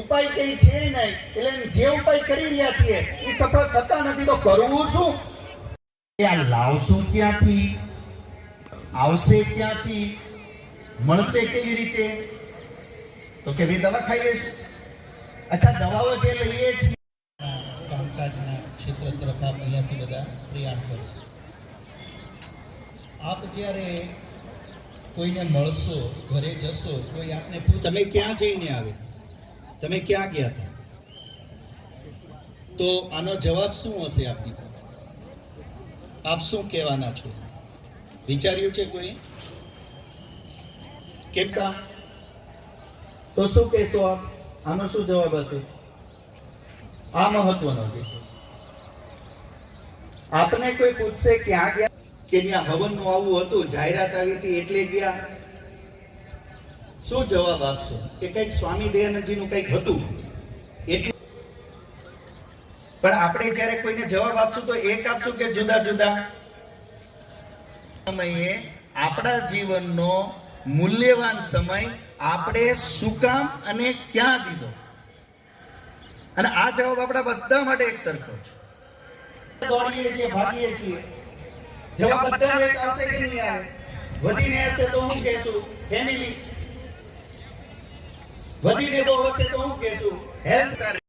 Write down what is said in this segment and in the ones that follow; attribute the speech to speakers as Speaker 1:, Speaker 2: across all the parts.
Speaker 1: ઉપાય કઈ છે નહીં. એટલે જે ઉપાય કરી રહ્યા છીએ એ સફળ થતા નથી તો કરવું શું? આ લાવશું ક્યાંથી? આવશે ક્યાંથી? મળશે કેવી રીતે? તો કે ભાઈ દવા ખાઈ લઈશું. અચ્છા દવાઓ જે લઈએ છીએ.
Speaker 2: કામકાજના ક્ષેત્ર તરફ આપ અહીંયાથી બધા પ્રયાણ કરશો. આપ જ્યારે કોઈને મળશો ઘરે જશો કોઈ આપને તમે ક્યાં જઈને આવે તમે ક્યાં ગયા હતા? તો આનો જવાબ શું હશે આપની પાસે? આપ શું કહેવાના છો? વિચાર્યું છે કોઈ? કેમ
Speaker 1: તો શું કહેશો આપ? આનો શું જવાબ હશે? આ મહત્વનો છે. આપને કોઈ પૂછશે ક્યાં ગયા કે ત્યાં હવનનું આવું હતું, જાહેરાત આવી હતી, એટલે ગયા? શું જવાબ આપશો? કે કંઈક સ્વામી દયાનંદજીનું કંઈક હતું. એટલે પણ આપણે જ્યારે કોઈને જવાબ આપશું તો એક આપશું કે જુદા જુદા? સમયે આપણા જીવનનો મૂલ્યવાન સમય આપણે શું કામ અને ક્યાં દીધો? અને આ જવાબ આપણા બધા માટે એક સરખો છે. દોડીએ છીએ, ભાગીએ છીએ. જવાબ બધા આવશે કે નહીં આવે? વધીને હશે તો હું કહેશું, ફેમિલી વધીને બહુ હશે તો હું કહેશું હેલ્થ સારી.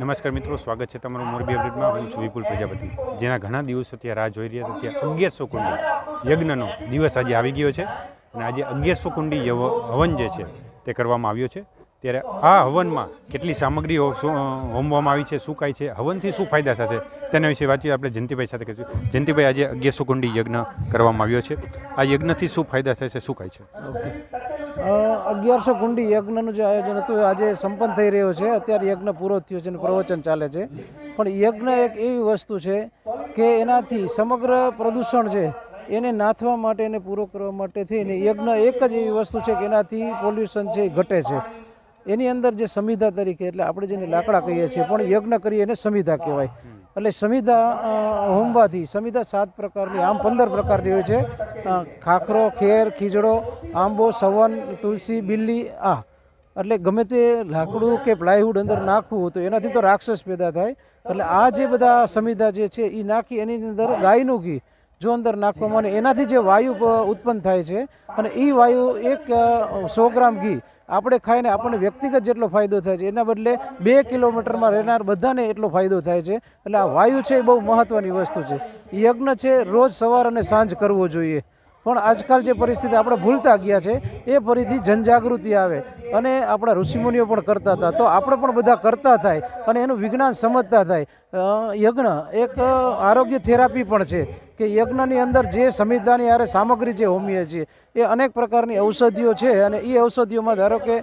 Speaker 3: નમસ્કાર મિત્રો સ્વાગત છે તમારું મોરબી અપડેટમાં. હું છું વિપુલ પ્રજાપતિ. જેના ઘણા દિવસો ત્યાં રાહ જોઈ રહ્યા હતા ત્યાં અગિયારસો કુંડી યજ્ઞનો દિવસ આજે આવી ગયો છે અને આજે અગિયારસો કુંડી હવન જે છે તે કરવામાં આવ્યો છે. ત્યારે આ હવનમાં કેટલી સામગ્રીઓ હોમવામાં આવી છે શું કાંઈ છે હવનથી શું ફાયદા થશે તેના વિશે વાતચીત આપણે જયંતિભાઈ સાથે કરીશું. જયંતિભાઈ આજે અગિયારસો કુંડી યજ્ઞ કરવામાં આવ્યો છે. આ યજ્ઞથી શું ફાયદા થશે શું કાંઈ છે?
Speaker 4: અગિયારસો કુંડી યજ્ઞનું જે આયોજન હતું આજે સંપન્ન થઈ રહ્યો છે. અત્યારે યજ્ઞ પૂરો થયો છે અને પ્રવચન ચાલે છે. પણ યજ્ઞ એક એવી વસ્તુ છે કે એનાથી સમગ્ર પ્રદૂષણ છે, એને નાથવા માટે એને પૂરો કરવા માટે થઈને યજ્ઞ એક જ એવી વસ્તુ છે કે એનાથી પોલ્યુશન છે એ ઘટે છે. એની અંદર જે સંવિધા તરીકે, એટલે આપણે જેને લાકડા કહીએ છીએ, પણ યજ્ઞ કરીએ એને સંવિધા કહેવાય. એટલે સંવિધા અ, હોમવાથી સંવિધા સાત પ્રકારની આમ પંદર પ્રકારની હોય છે. ખાખરો ખેર ખીજડો આંબો સવન તુલસી બિલ્લી આ. એટલે ગમે તે લાકડું કે પ્લાયવુડ અંદર નાખવું તો એનાથી તો રાક્ષસ પેદા થાય. એટલે આ જે બધા સંવિધા જે છે એ નાખી એની અંદર ગાયનું ઘી. જો અંદર નાખવામાં આવે, એનાથી જે વાયુ ઉત્પન્ન થાય છે, અને એ વાયુ એક સો ગ્રામ ઘી આપણે ખાઈને આપણને વ્યક્તિગત જેટલો ફાયદો થાય છે. એના બદલે બે કિલોમીટરમાં રહેનાર બધાને એટલો ફાયદો થાય છે. એટલે આ વાયુ છે એ બહુ મહત્ત્વની વસ્તુ છે. યજ્ઞ છે રોજ સવાર અને સાંજ કરવો જોઈએ. પણ આજકાલ જે પરિસ્થિતિ આપણે ભૂલતા ગયા છે, એ ફરીથી જનજાગૃતિ આવે. અને આપણા ઋષિમુનિઓ પણ કરતા હતા. તો આપણે પણ બધા કરતા થાય. અને એનું વિજ્ઞાન સમજતા થાય. યજ્ઞ એક આરોગ્ય થેરાપી પણ છે. કે યજ્ઞની અંદર જે સંવિધાની આરે સામગ્રી જે હોમીએ છીએ, એ અનેક પ્રકારની ઔષધિઓ છે અને એ ઔષધિઓમાં ધારો કે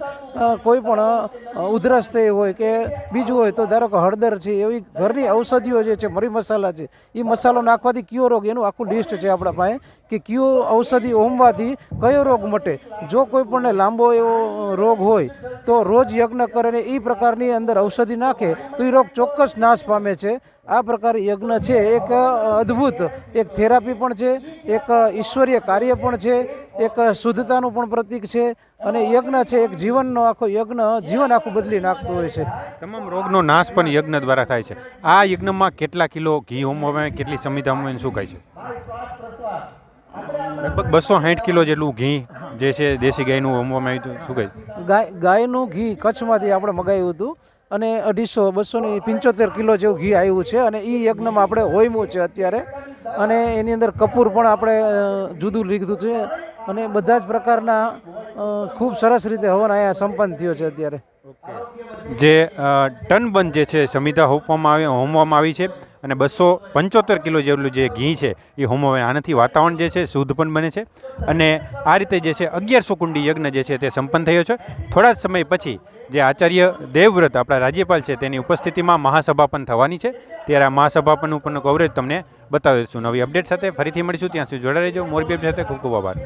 Speaker 4: કોઈ પણ ઉધરસ થઈ હોય કે બીજું હોય તો ધારો કે હળદર છે, એવી ઘરની ઔષધિઓ જે છે, મરી મસાલા છે એ મસાલો નાખવાથી કયો રોગ? એનું આખું લિસ્ટ છે આપણા પાસે કે કયો ઔષધિ હોમવાથી કયો રોગ મટે. જો કોઈ પણ લાંબો એવો રોગ હોય તો રોજ યજ્ઞ કરે ને એ પ્રકારની અંદર ઔષધિ નાખે, તો એ રોગ ચોક્કસ નાશ પામે છે. આ પ્રકારે યજ્ઞ છે એક અદ્ભુત. એક થેરાપી પણ છે એક ઈશ્વરીય કાર્ય પણ છે એક શુદ્ધતાનું પણ પ્રતીક છે અને યજ્ઞ છે એક જીવનનો આખો યજ્ઞ જીવન આખું બદલી નાખતું હોય છે.
Speaker 3: તમામ રોગનો નાશ પણ યજ્ઞ દ્વારા થાય છે. આ યજ્ઞમાં કેટલા કિલો ઘી હોમવામાં કેટલી સમિતા હોમવામાં શું કહે છે? લગભગ બસો સાઠ કિલો જેટલું ઘી જે છે દેશી ગાયનું હોમવામાં આવ્યું હતું. શું કહે
Speaker 4: ગાય ગાયનું ઘી કચ્છમાંથી આપણે મગાવ્યું હતું. અને અઢીસો બસો ને પંચોતેર કિલો જેવું ઘી આવ્યું છે અને એ યજ્ઞમાં આપણે હોયમું છે અત્યારે. અને એની અંદર કપૂર પણ આપણે જુદું લીધું છે અને બધા જ પ્રકારના ખૂબ સરસ રીતે હવન અહીંયા સંપન્ન થયો છે અત્યારે.
Speaker 3: જે ટનબંધ જે છે, સમિતા હોપવામાં આવી, હોમવામાં આવી છે. અને બસો પંચોતેર કિલો જેટલું જે ઘી છે એ હોમો આનાથી વાતાવરણ જે છે શુદ્ધ પણ બને છે. અને આ રીતે જે છે અગિયારસો કુંડી યજ્ઞ જે છે તે સંપન્ન થયો છે. થોડા સમય પછી જે આચાર્ય દેવવ્રત આપણા રાજ્યપાલ છે તેની ઉપસ્થિતિમાં મહાસભા પણ થવાની છે. ત્યારે આ મહાસભા પણ ઉપરનો કવરેજ તમને બતાવીશું. નવી અપડેટ સાથે ફરીથી મળીશું. ત્યાં સુધી જોડાઈ રહેજો. મોરબી સાથે ખૂબ ખૂબ આભાર.